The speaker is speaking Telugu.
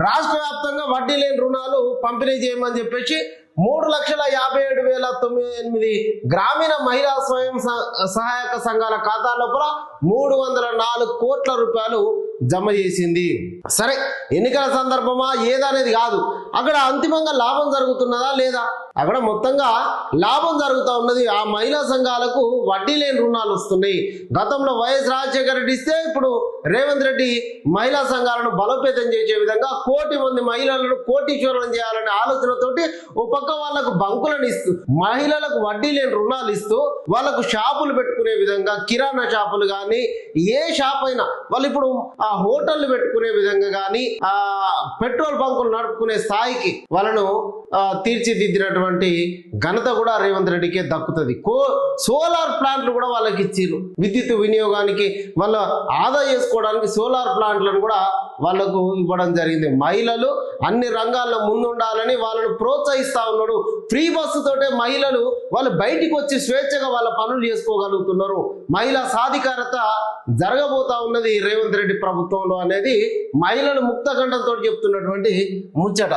రాష్ట్ర వ్యాప్తంగా వడ్డీ లేని రుణాలు పంపిణీ చేయమని చెప్పేసి మూడు లక్షల యాభై ఏడు వేల తొమ్మిది ఎనిమిది గ్రామీణ మహిళా స్వయం సహాయక సంఘాల ఖాతా లోపల మూడు వందల నాలుగు కోట్ల రూపాయలు జమ చేసింది. సరే ఎన్నికల సందర్భమా? ఏదనేది కాదు. అక్కడ అంతిమంగా లాభం జరుగుతున్నదా లేదా? అక్కడ మొత్తంగా లాభం జరుగుతూ ఉన్నది. ఆ మహిళా సంఘాలకు వడ్డీ లేని రుణాలు వస్తున్నాయి. గతంలో వైఎస్ రాజశేఖర రెడ్డి ఇస్తే ఇప్పుడు రేవంత్ రెడ్డి మహిళా సంఘాలను బలోపేతం చేసే విధంగా కోటి మంది మహిళలను కోటీశ్వరులను చేయాలనే ఆలోచనతోటి ఓ పక్క వాళ్ళకు బంకులను ఇస్తూ మహిళలకు వడ్డీ లేని రుణాలు ఇస్తూ వాళ్ళకు షాపులు పెట్టుకునే విధంగా కిరాణా షాపులు కానీ ఏ షాప్ అయినా వాళ్ళు ఇప్పుడు ఆ హోటళ్ళు పెట్టుకునే విధంగా కానీ ఆ పెట్రోల్ బంకులు నడుపుకునే స్థాయికి వాళ్ళను తీర్చిదిద్దినటువంటి ఘనత కూడా రేవంత్ రెడ్డికే దక్కుతుంది. కో సోలార్ ప్లాంట్లు కూడా వాళ్ళకి ఇచ్చిర్రు. విద్యుత్ వినియోగానికి వాళ్ళ ఆదా చేసుకోవడానికి సోలార్ ప్లాంట్లను కూడా వాళ్ళకు ఇవ్వడం జరిగింది. మహిళలు అన్ని రంగాల్లో ముందుండాలని వాళ్ళను ప్రోత్సహిస్తా ఉన్నాడు. ఫ్రీ బస్సు తోటే మహిళలు వాళ్ళు బయటికి వచ్చి స్వేచ్ఛగా వాళ్ళ పనులు చేసుకోగలుగుతున్నారు. మహిళా సాధికారత జరగబోతా ఉన్నది రేవంత్ రెడ్డి ప్రభుత్వంలో అనేది మహిళలు ముక్తఖండంతో చెప్తున్నటువంటి ముచ్చట.